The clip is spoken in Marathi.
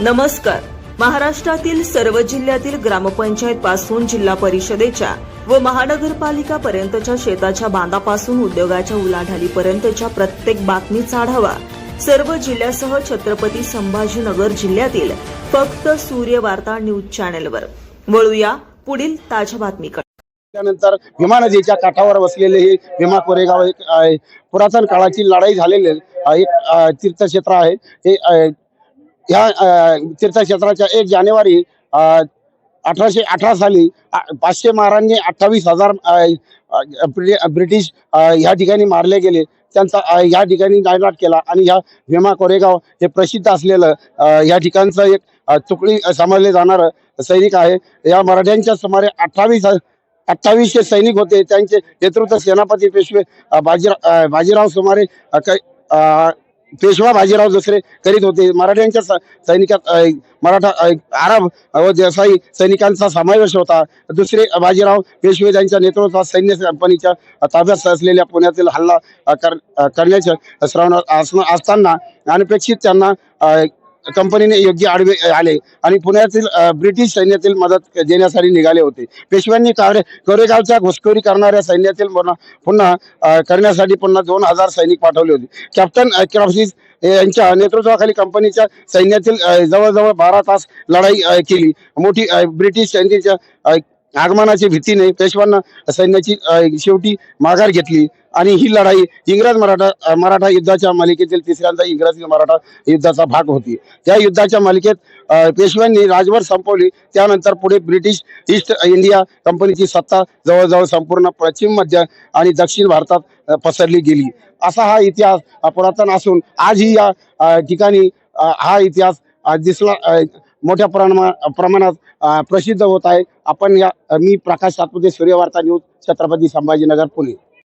नमस्कार. महाराष्ट्रातील सर्व जिल्ह्यातील ग्रामपंचायत पासून जिल्हा परिषदेच्या व महानगरपालिका पर्यंतच्या शेताच्या बांधापासून उद्योगाच्या उलाढालीपर्यंतच्या प्रत्येक बातमीचा आढावा सर्व जिल्ह्यासह छत्रपती संभाजीनगर जिल्ह्यातील फक्त सूर्य वार्ता न्यूज चॅनेलवर. वळूया पुढील ताज्या बातमीकडे. त्यानंतर भीमा नदीच्या काठावर वसलेले हे भीमा कोरेगाव एक पुरातन काळाची लढाई झालेले एक तीर्थक्षेत्र आहे. हे या ह्या तीर्थक्षेत्राच्या एक जानेवारी अठराशे अठरा साली पाचशे महारांनी अठ्ठावीस हजार ब्रिटिश ह्या ठिकाणी मारले गेले. त्यांचा या ह्या ठिकाणी नायनाट केला आणि ह्या भीमा कोरेगाव हे प्रसिद्ध असलेलं या ह्या ठिकाणचं एक तुकडी समजले जाणार सैनिक आहे. या मराठ्यांच्या सुमारे अठ्ठावीस अठ्ठावीसशे सैनिक होते. त्यांचे नेतृत्व सेनापती पेशवे बाजीराव बाजीराव सुमारे कै- पेशवा बाजीराव दुसरे करीत होते. मराठ्यांच्या सैनिकात मराठा अ, अरब व देसाई सैनिकांचा समावेश होता. दुसरे बाजीराव पेशवे यांच्या नेतृत्वात सैन्य कंपनीच्या ताब्यात असलेल्या पुण्यातील हल्ला कर- करण्याच्या श्रवण असताना अनपेक्षित त्यांना कंपनीने योग्य आडवे आले आणि पुण्यातील ब्रिटिश सैन्यातील मदत देण्यासाठी निघाले होते. पेशव्यांनी कावरे कोरेगावच्या घुसखोरी करणाऱ्या सैन्यातील पुन्हा पुन्हा करण्यासाठी पुन्हा दोन हजार सैनिक पाठवले होते. कॅप्टन क्रॉसिस यांच्या नेतृत्वाखाली कंपनीच्या सैन्यातील जवळजवळ बारा तास लढाई केली. मोठी ब्रिटिश सैनिकांच्या आगमनाची भीती भीतीने पेशवांना सैन्याची शेवटी माघार घेतली. आणि ही लढाई इंग्रज मराठा मराठा युद्धाच्या मालिकेतील तिसऱ्यांदा इंग्रज मराठा युद्धाचा भाग होती. त्या युद्धाच्या मालिकेत पेशव्यांनी राजभर संपवली. त्यानंतर पुढे ब्रिटिश ईस्ट इंडिया कंपनीची सत्ता जवळजवळ संपूर्ण पश्चिम मध्य आणि दक्षिण भारतात पसरली गेली. असा हा इतिहास पुरातन असून आजही या ठिकाणी हा इतिहास दिसला मोठ्या प्रमा प्रमाणात प्रसिद्ध होत आहे. आपण या मी प्रकाश सातपुते सूर्यवार्ता न्यूज छत्रपती संभाजीनगर पुणे.